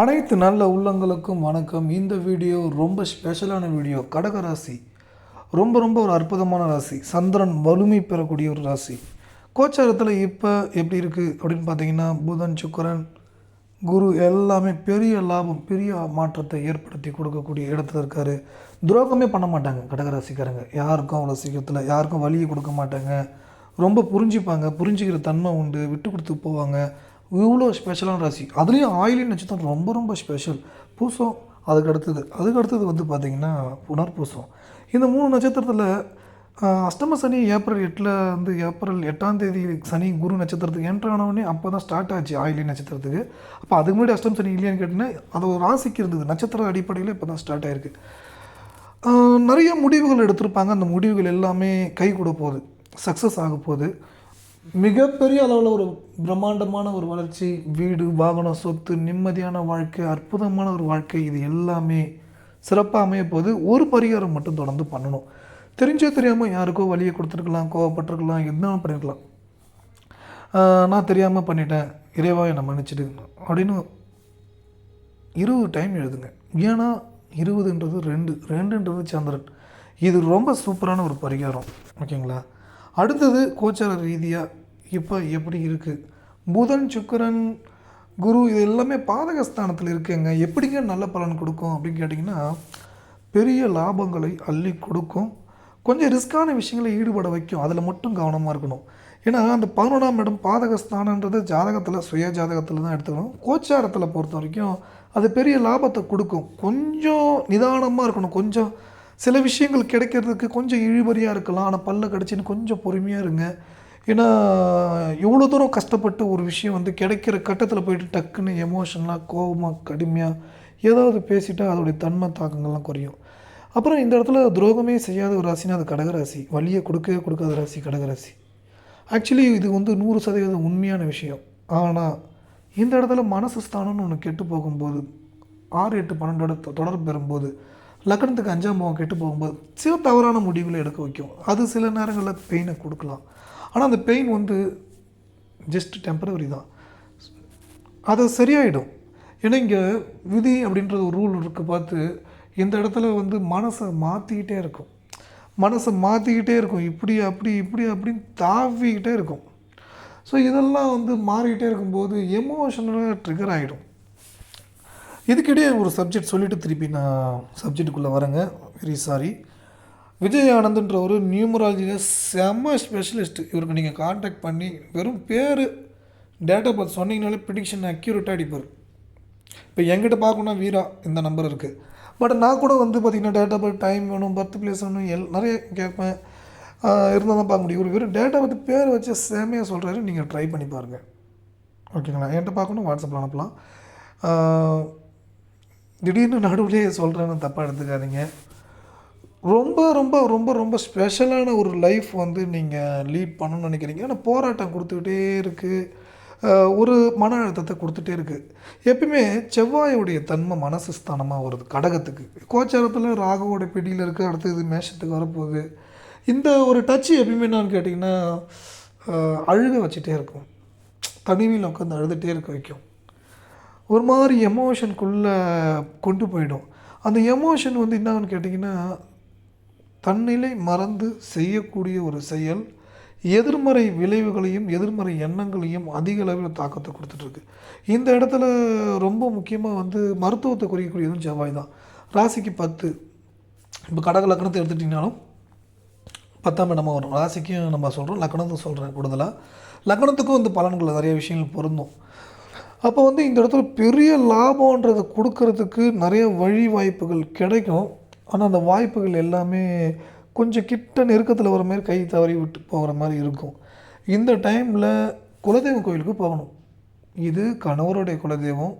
அனைத்து நல்ல உள்ளங்களுக்கும் வணக்கம். இந்த வீடியோ ரொம்ப ஸ்பெஷலான வீடியோ. கடக ராசி. ரொம்ப ரொம்ப ஒரு அற்புதமான ராசி. சந்திரன் வலிமை பெறக்கூடிய ஒரு ராசி. கோச்சாரத்தில் இப்போ எப்படி இருக்குது அப்படின்னு பார்த்தீங்கன்னா புதன் சுக்கரன் குரு எல்லாமே பெரிய லாபம் பெரிய மாற்றத்தை ஏற்படுத்தி கொடுக்கக்கூடிய இடத்துல இருக்கார். துரோகமே பண்ண மாட்டாங்க கடகராசிக்காரங்க யாருக்கும் அவ்வளோ சீக்கிரத்தில் யாருக்கும் வழியை கொடுக்க மாட்டாங்க. ரொம்ப புரிஞ்சுப்பாங்க. புரிஞ்சுக்கிற தன்மை உண்டு. விட்டு கொடுத்து போவாங்க. இவ்வளோ ஸ்பெஷலான ராசி. அதுலேயும் ஆயிலின் நட்சத்திரம் ரொம்ப ரொம்ப ஸ்பெஷல் பூசம் அதுக்கு அடுத்தது. அதுக்கு அடுத்தது வந்து பார்த்திங்கன்னா புனர்பூசம். இந்த மூணு நட்சத்திரத்தில் அஷ்டம சனி ஏப்ரல் எட்டில் வந்து ஏப்ரல் எட்டாம் தேதி சனி குரு நட்சத்திரத்துக்கு என்ட்ரு ஆனவுடனே அப்போ தான் ஸ்டார்ட் ஆச்சு ஆயிலி நட்சத்திரத்துக்கு. அப்போ அதுக்கு முன்னாடி அஷ்டம் சனி இல்லையான்னு கேட்டிங்கன்னா அது ஒரு ராசிக்கு இருந்தது. நட்சத்திர அடிப்படையில் இப்போ தான் ஸ்டார்ட் ஆயிருக்கு நிறைய முடிவுகள் எடுத்திருப்பாங்க. அந்த முடிவுகள் எல்லாமே கை கூட போகுது சக்ஸஸ் ஆக போகுது மிகப்பெரிய அளவில் ஒரு பிரம்மாண்டமான ஒரு வளர்ச்சி வீடு வாகனம் சொத்து நிம்மதியான வாழ்க்கை அற்புதமான ஒரு வாழ்க்கை இது எல்லாமே சிறப்பாக அமைய போது ஒரு பரிகாரம் மட்டும் தொடர்ந்து பண்ணணும். தெரிஞ்சோ தெரியாமல் யாருக்கோ வழியை கொடுத்துருக்கலாம் கோவப்பட்டிருக்கலாம் என்ன பண்ணியிருக்கலாம் நான் தெரியாமல் பண்ணிட்டேன் இறைவா என்னை மன்னிச்சிடு அப்படின்னு இருபது டைம் எழுதுங்க. ஏன்னா இருபதுன்றது ரெண்டு ரெண்டுன்றது சந்திரன். இது ரொம்ப சூப்பரான ஒரு பரிகாரம் ஓகேங்களா? அடுத்தது கோச்சார ரீதியாக இப்போ எப்படி இருக்குது புதன் சுக்கிரன் குரு இது எல்லாமே பாதகஸ்தானத்தில் இருக்குங்க. எப்படிங்க நல்ல பலன் கொடுக்கும் அப்படின்னு கேட்டிங்கன்னா பெரிய லாபங்களை அள்ளி கொடுக்கும். கொஞ்சம் ரிஸ்க்கான விஷயங்களை ஈடுபட வைக்கும். அதில் மட்டும் கவனமாக இருக்கணும். ஏன்னா அந்த பதினொன்றாம் இடம் பாதகஸ்தானன்றது ஜாதகத்தில் சுய ஜாதகத்தில் தான் எடுத்துக்கணும். கோச்சாரத்தில் பொறுத்த வரைக்கும் அது பெரிய லாபத்தை கொடுக்கும். கொஞ்சம் நிதானமாக இருக்கணும். கொஞ்சம் சில விஷயங்கள் கிடைக்கிறதுக்கு கொஞ்சம் இழுபறியாக இருக்கலாம். ஆனால் பல்ல கடிச்சின்னு கொஞ்சம் பொறுமையாக இருங்க. ஏன்னா எவ்வளோ தூரம் கஷ்டப்பட்டு ஒரு விஷயம் வந்து கிடைக்கிற கட்டத்தில் போயிட்டு டக்குன்னு எமோஷனலாக கோபமாக கடுமையாக ஏதாவது பேசிட்டா அதோடைய தன்மை தாக்கங்கள்லாம் குறையும். அப்புறம் இந்த இடத்துல துரோகமே செய்யாத ஒரு ராசினா அது கடகராசி. வழியை கொடுக்கவே கொடுக்காத ராசி கடகராசி. ஆக்சுவலி இது வந்து நூறு சதவீதம் உண்மையான விஷயம். ஆனால் இந்த இடத்துல மனசு ஸ்தானம்னு ஒன்று கெட்டு போகும்போது ஆறு எட்டு பன்னெண்டோட தொடர்பு பெறும்போது லக்னத்துக்கு அஞ்சாம் பாவம் கெட்டு போகும்போது சில தவறான முடிவுகளை எடுக்க வைக்கும். அது சில நேரங்களில் பெயினை கொடுக்கலாம். ஆனால் அந்த பெயின் வந்து ஜஸ்ட் டெம்பரவரி தான். அது சரியாயிடும். ஏன்னா இங்கே விதி அப்படின்றது ஒரு ரூல் இருக்குது பார்த்து இந்த இடத்துல வந்து மனசை மாற்றிக்கிட்டே இருக்கும். மனசை மாற்றிக்கிட்டே இருக்கும். இப்படி அப்படி இப்படி அப்படின்னு தாவிக்கிட்டே இருக்கும். ஸோ இதெல்லாம் வந்து மாறிக்கிட்டே இருக்கும்போது எமோஷனலாக ட்ரிகர் ஆகிடும் இதுக்கிடையே ஒரு சப்ஜெக்ட் சொல்லிட்டு திருப்பி நான் சப்ஜெக்ட்டுக்குள்ளே வரேங்க. வெரி சாரி விஜய் ஆனந்த்ன்ற ஒரு நியூமராலஜியில் செம்ம ஸ்பெஷலிஸ்ட் இவருக்கு நீங்கள் காண்டாக்ட் பண்ணி வெறும் பேர் டேட்டா பார்த்து சொன்னீங்கனாலே ப்ரிடிக்ஷன் அக்யூரேட்டாக அடிப்பார். இப்போ எங்கிட்ட பார்க்கணுன்னா வீரா இந்த நம்பர் இருக்குது பட் நான் கூட வந்து பார்த்திங்கன்னா டேட்டா பர்த் டைம் வேணும் பர்த் பிளேஸ் வேணும் எல் நிறைய கேட்பேன். இருந்தால் தான் பார்க்க முடியும். இவர் வெறும் டேட்டா பர்த் பேர் வச்சு சேமையாக சொல்கிறாரு நீங்கள் ட்ரை பண்ணி பாருங்கள் ஓகேங்களா என்கிட்ட பார்க்கணும் வாட்ஸ்அப்பில் அனுப்பலாம். திடீர்னு நடுவுலேயே சொல்கிறேன்னு தப்பாக எடுத்துக்காதீங்க. ரொம்ப ரொம்ப ரொம்ப ரொம்ப ஸ்பெஷலான ஒரு லைஃப் வந்து நீங்கள் லீட் பண்ணணும்னு நினைக்கிறீங்க. ஆனால் போராட்டம் கொடுத்துக்கிட்டே இருக்குது ஒரு மன அழுத்தத்தை கொடுத்துட்டே இருக்குது எப்பயுமே செவ்வாயோடைய தன்மை மனசு ஸ்தானமாக வருது கடகத்துக்கு. கோச்சாரத்தில் ராகுவோட பிடியில் இருக்குது அடுத்தது மேஷத்துக்கு வரப்போகுது. இந்த ஒரு டச்சு எப்பயுமே என்னன்னு கேட்டிங்கன்னா அழுக வச்சுட்டே இருக்கும். தனிமையில் உட்காந்து அழுதுகிட்டே இருக்க வைக்கும். ஒரு மாதிரி எமோஷனுக்குள்ளே கொண்டு போயிடும். அந்த எமோஷன் வந்து என்னன்னு கேட்டிங்கன்னா தன்னிலை மறந்து செய்யக்கூடிய ஒரு செயல் எதிர்மறை விளைவுகளையும் எதிர்மறை எண்ணங்களையும் அதிக அளவில் தாக்கத்தை கொடுத்துட்ருக்கு. இந்த இடத்துல ரொம்ப முக்கியமாக வந்து மருத்துவத்தை குறிக்கக்கூடியதும் செவ்வாய் தான். ராசிக்கு பத்து. இப்போ கடக லக்கணத்தை எடுத்துட்டிங்கனாலும் பத்தாம் இடமாக வரும். ராசிக்கும் நம்ம சொல்கிறோம் லக்கணத்தை சொல்கிறேன் கூடுதலாக லக்கணத்துக்கும் வந்து பலன்கள் நிறைய விஷயங்கள் பொருந்தும். அப்போ வந்து இந்த இடத்துல பெரிய லாபன்றதை கொடுக்கறதுக்கு நிறைய வழி வாய்ப்புகள் கிடைக்கும். ஆனால் அந்த வாய்ப்புகள் எல்லாமே கொஞ்சம் கிட்ட நெருக்கத்தில் வர மாதிரி கை தவறி விட்டு போகிற மாதிரி இருக்கும். இந்த டைமில் குலதெய்வம் கோயிலுக்கு போகணும். இது கணவருடைய குலதெய்வம்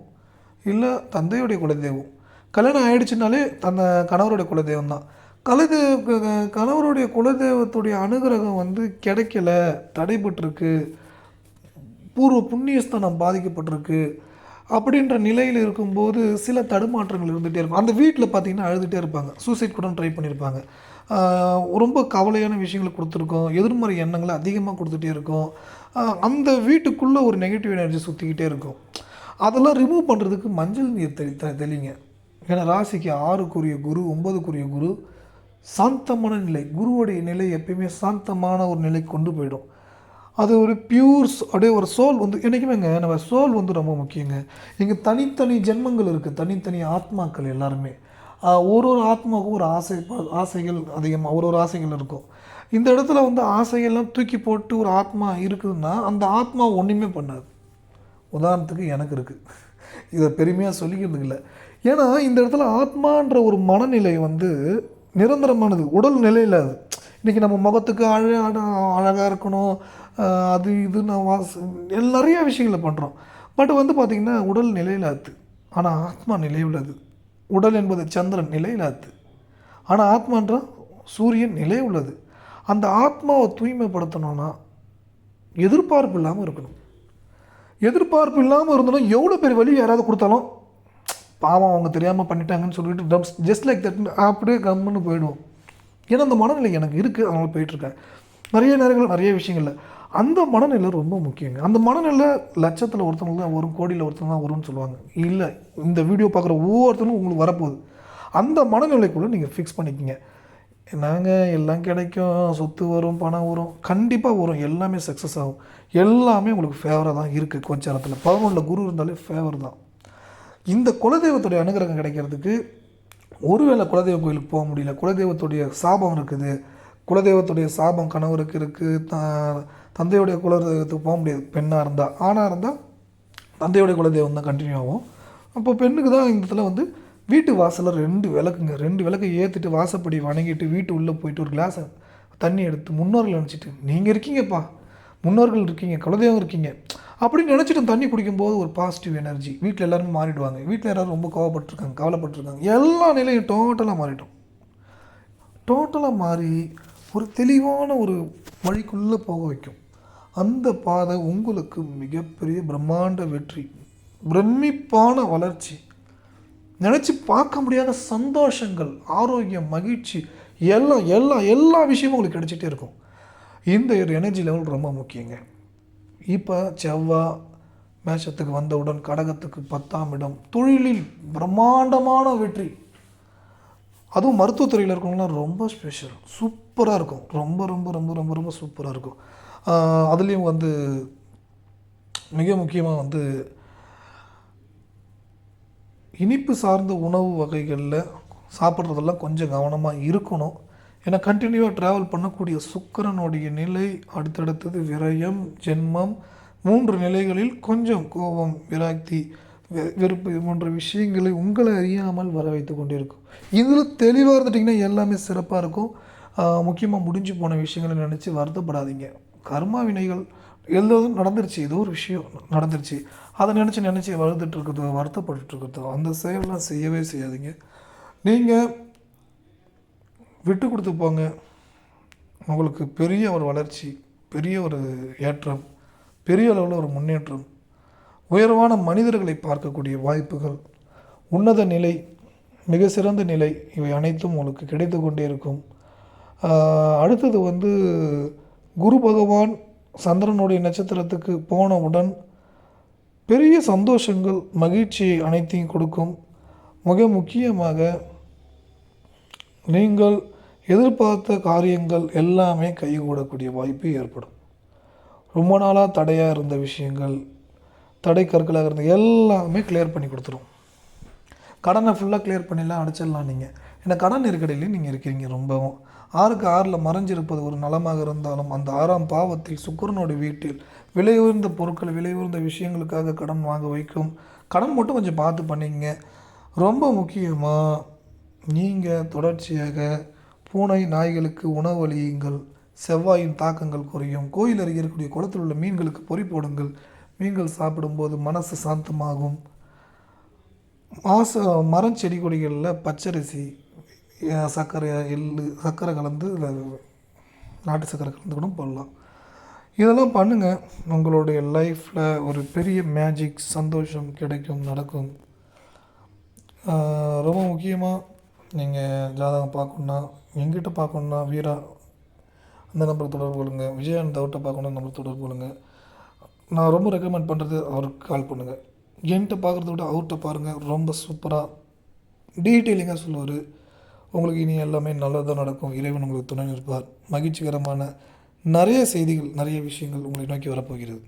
இல்லை தந்தையுடைய குலதெய்வம். கல்யாணம் ஆயிடுச்சுனாலே அந்த கணவருடைய குலதெய்வம் தான். கலது கணவருடைய குலதெய்வத்துடைய அனுகிரகம் வந்து கிடைக்கல தடைபட்டிருக்கு. பூர்வ புண்ணியஸ்தானம் பாதிக்கப்பட்டிருக்கு. அப்படின்ற நிலையில் இருக்கும்போது சில தடுமாற்றங்கள் இருந்துகிட்டே இருக்கும். அந்த வீட்டில் பார்த்திங்கன்னா அழுதுகிட்டே இருப்பாங்க. சூசைட் கூட ட்ரை பண்ணியிருப்பாங்க. ரொம்ப கவலையான விஷயங்களை கொடுத்துருக்கோம். எதிர்மறை எண்ணங்களை அதிகமாக கொடுத்துட்டே இருக்கும். அந்த வீட்டுக்குள்ளே ஒரு நெகட்டிவ் எனர்ஜி சுற்றிக்கிட்டே இருக்கும். அதெல்லாம் ரிமூவ் பண்ணுறதுக்கு மஞ்சள் நீர் தெளி தெளிங்க. ஏன்னா ராசிக்கு ஆறுக்குரிய குரு ஒன்பதுக்குரிய குரு சாந்தமான நிலை. குருவுடைய நிலை எப்பயுமே சாந்தமான ஒரு நிலைக்கு கொண்டு போயிடும். அது ஒரு பியூர்ஸ் அப்படியே ஒரு சோல் வந்து என்றைக்குமேங்க நம்ம சோல் வந்து ரொம்ப முக்கியங்க. இங்கே தனித்தனி ஜென்மங்கள் இருக்குது தனித்தனி ஆத்மாக்கள் எல்லாருமே. ஒரு ஒரு ஆத்மாவுக்கும் ஒரு ஆசை ப- ஆசைகள் அதிகமாக ஒரு ஒரு ஆசைகள் இருக்கும். இந்த இடத்துல வந்து ஆசைகள்லாம் தூக்கி போட்டு ஒரு ஆத்மா இருக்குதுன்னா அந்த ஆத்மா ஒன்றுமே பண்ணாது. உதாரணத்துக்கு எனக்கு இருக்குது இதை பெருமையாக சொல்லிக்கிறதுக்கு இல்லை. ஏன்னா இந்த இடத்துல ஆத்மான்ற ஒரு மனநிலை வந்து நிரந்தரமானது உடல் நிலையில் அது. இன்றைக்கி நம்ம முகத்துக்கு அழ அழகாக இருக்கணும் அது இது நான் வாச நிறைய விஷயங்களை பண்ணுறோம் பட் வந்து பார்த்திங்கன்னா உடல் நிலையில் ஆனால் ஆத்மா நிலை உள்ளது உடல் என்பது சந்திரன் நிலையில் ஆனால் ஆத்மான்ற சூரியன் நிலை உள்ளது அந்த ஆத்மாவை தூய்மைப்படுத்தணும்னா எதிர்பார்ப்பு இல்லாமல் இருக்கணும். எதிர்பார்ப்பு இல்லாமல் இருந்தாலும் எவ்வளோ பெரிய வழி யாராவது கொடுத்தாலும் பாவம் அவங்க தெரியாமல் பண்ணிட்டாங்கன்னு சொல்லிட்டு டம்ஸ் ஜஸ்ட் லைக் தட் அப்படியே கம்முன்னு போயிடுவோம். ஏன்னா அந்த மனநிலை எனக்கு இருக்குது அதனால் போயிட்டுருக்கேன் நிறைய நேரங்கள் நிறைய விஷயங்கள்ல. அந்த மனநிலை ரொம்ப முக்கியங்க. அந்த மனநிலை லட்சத்தில் ஒருத்தவங்க தான் வரும் கோடியில் ஒருத்தவங்க தான் வரும்னு சொல்லுவாங்க. இல்லை இந்த வீடியோ பார்க்குற ஒவ்வொருத்தரும் உங்களுக்கு வரப்போகுது. அந்த மனநிலைக்குள்ளே நீங்கள் ஃபிக்ஸ் பண்ணிக்கிங்க. நாங்கள் எல்லாம் கிடைக்கும் சொத்து வரும் பணம் வரும். கண்டிப்பாக வரும். எல்லாமே சக்ஸஸ் ஆகும். எல்லாமே உங்களுக்கு ஃபேவராக தான் இருக்குது கோச்சாரத்தில் பதினொன்றில் குரு இருந்தாலே ஃபேவர் தான். இந்த குலதெய்வத்துடைய அனுகிரகம் கிடைக்கிறதுக்கு ஒருவேளை குலதெய்வ கோயிலுக்கு போக முடியல குலதெய்வத்துடைய சாபம் இருக்குது குலதெய்வத்துடைய சாபம் கணவருக்கு இருக்குது த தந்தையுடைய குலதெய்வத்துக்கு போக முடியாது பெண்ணாக இருந்தால் ஆணாக இருந்தால் தந்தையோடைய குலதெய்வம் தான் கண்டினியூ ஆகும். அப்போ பெண்ணுக்கு தான் இந்த இதில் வந்து வீட்டு வாசலில் ரெண்டு விளக்குங்க. ரெண்டு விளக்கை ஏற்றிட்டு வாசப்படி வணங்கிட்டு வீட்டு உள்ளே போயிட்டு ஒரு கிளாஸ் தண்ணி எடுத்து முன்னோர்கள் நினச்சிட்டு நீங்கள் இருக்கீங்கப்பா. முன்னோர்கள் இருக்கீங்க குலதெய்வம் இருக்கீங்க. அப்படின்னு நினச்சிட்டு தண்ணி குடிக்கும்போது ஒரு பாசிட்டிவ் எனர்ஜி வீட்டில் எல்லாருமே மாறிடுவாங்க. வீட்டில் எல்லாரும் ரொம்ப கோவப்பட்டிருக்காங்க கவலைப்பட்டிருக்காங்க. எல்லா நிலையும் டோட்டலாக மாறிட்டோம். டோட்டலாக மாறி ஒரு தெளிவான ஒரு வழிக்குள்ளே போக வைக்கும். அந்த பாதை உங்களுக்கு மிகப்பெரிய பிரம்மாண்ட வெற்றி பிரமிப்பான வளர்ச்சி நினச்சி பார்க்க முடியாத சந்தோஷங்கள் ஆரோக்கியம் மகிழ்ச்சி எல்லாம் எல்லா எல்லா விஷயமும் உங்களுக்கு கிடைச்சிட்டே இருக்கும். இந்த ஒரு எனர்ஜி லெவல் ரொம்ப முக்கியங்க. இப்போ செவ்வாய் மேஷத்துக்கு வந்தவுடன் கடகத்துக்கு பத்தாம் இடம் தொழிலில் பிரம்மாண்டமான வெற்றி. அதுவும் மருத்துவத்துறையில் இருக்கவங்களாம் ரொம்ப ஸ்பெஷல் சூப்பராக இருக்கும். ரொம்ப ரொம்ப ரொம்ப ரொம்ப ரொம்ப சூப்பராக இருக்கும். அதுலேயும் வந்து மிக முக்கியமாக வந்து இனிப்பு சார்ந்த உணவு வகைகளில் சாப்பிட்றதெல்லாம் கொஞ்சம் கவனமாக இருக்கணும். ஏன்னா கண்டினியூவாக ட்ராவல் பண்ணக்கூடிய சுக்கிரனுடைய நிலை அடுத்தடுத்தது விரயம் ஜென்மம் மூன்று நிலைகளில் கொஞ்சம் கோபம் விராக்தி வெ- வெறுப்பு இது போன்ற விஷயங்களை உங்களை அறியாமல் வர வைத்து கொண்டிருக்கும். இதில் தெளிவாக இருந்துட்டிங்கன்னா எல்லாமே சிறப்பாக இருக்கும். முக்கியமாக முடிஞ்சு போன விஷயங்களை நினச்சி வருத்தப்படாதீங்க. கர்மா வினைகள் எல்லோரும் நடந்துருச்சு. ஏதோ ஒரு விஷயம் நடந்துருச்சு. அதை நினச்சி நினச்சி வருந்துட்டு இருக்கிறதோ வருத்தப்பட்டு இருக்கிறதோ அந்த செயலெலாம் செய்யவே செய்யாதீங்க. நீங்கள் விட்டு கொடுத்து போங்க. உங்களுக்கு பெரிய ஒரு வளர்ச்சி பெரிய ஒரு ஏற்றம் பெரிய அளவில் ஒரு முன்னேற்றம் உயர்வான மனிதர்களை பார்க்கக்கூடிய வாய்ப்புகள் உன்னத நிலை மிக சிறந்த நிலை இவை அனைத்தும் உங்களுக்கு கிடைத்து கொண்டே இருக்கும். அடுத்தது வந்து குரு பகவான் சந்திரனுடைய நட்சத்திரத்துக்கு போனவுடன் பெரிய சந்தோஷங்கள் மகிழ்ச்சியை அனைத்தையும் கொடுக்கும். மிக முக்கியமாக நீங்கள் எதிர்பார்த்த காரியங்கள் எல்லாமே கைகூடக்கூடிய வாய்ப்பு ஏற்படும். ரொம்ப நாளாக தடையாக இருந்த விஷயங்கள் தடை கற்களாக இருந்த எல்லாமே கிளியர் பண்ணி கொடுத்துரும். கடனை ஃபுல்லாக கிளியர் பண்ணிடலாம் அடைச்சிடலாம் நீங்கள் ஏன்னா கடன் நெருக்கடியிலையும் நீங்கள் இருக்கிறீங்க ரொம்பவும். ஆறுக்கு ஆறில் மறைஞ்சிருப்பது ஒரு நலமாக இருந்தாலும் அந்த ஆறாம் பாவத்தில் சுக்கிரனோட வீட்டில் விலை உயர்ந்த பொருட்கள் விலை உயர்ந்த விஷயங்களுக்காக கடன் வாங்க வைக்கும். கடன் மட்டும் கொஞ்சம் பார்த்து பண்ணிங்க ரொம்ப முக்கியமாக நீங்கள் தொடர்ச்சியாக பூனை நாய்களுக்கு உணவளியுங்கள் செவ்வாயின் தாக்கங்கள் குறையும். கோயில் அருகே இருக்கக்கூடிய குளத்தில் உள்ள மீன்களுக்கு பொறி போடுங்கள். மீன்கள் சாப்பிடும்போது மனசு சாந்தமாகும். மாச மரம் செடி கொடிகளில் பச்சரிசி சர்க்கரை எள் சர்க்கரை கலந்து இதில் நாட்டு சர்க்கரை கலந்து கூட போடலாம். இதெல்லாம் பண்ணுங்கள் உங்களுடைய லைஃப்பில் ஒரு பெரிய மேஜிக் சந்தோஷம் கிடைக்கும் நடக்கும். ரொம்ப முக்கியமாக நீங்கள் ஜாதகம் பார்க்கணுன்னா எங்கிட்ட பார்க்கணுன்னா வீரா அந்த நம்பரை தொடர்பு கொள்ளுங்க. அவர்கிட்ட பார்க்கணும் நம்பர் தொடர்பு கொள்ளுங்க. நான் ரொம்ப ரெக்கமெண்ட் பண்ணுறது அவருக்கு கால் பண்ணுங்கள் என்கிட்ட பார்க்குறத விட அவர்கிட்ட பாருங்கள் ரொம்ப சூப்பராக டீட்டெயிலிங்காக சொல்லுவார். உங்களுக்கு இனி எல்லாமே நல்லதாக நடக்கும். இறைவன் உங்களுக்கு துணை நிற்பார். மகிழ்ச்சிகரமான நிறைய செய்திகள் நிறைய விஷயங்கள் உங்களை நோக்கி வரப்போகிறது.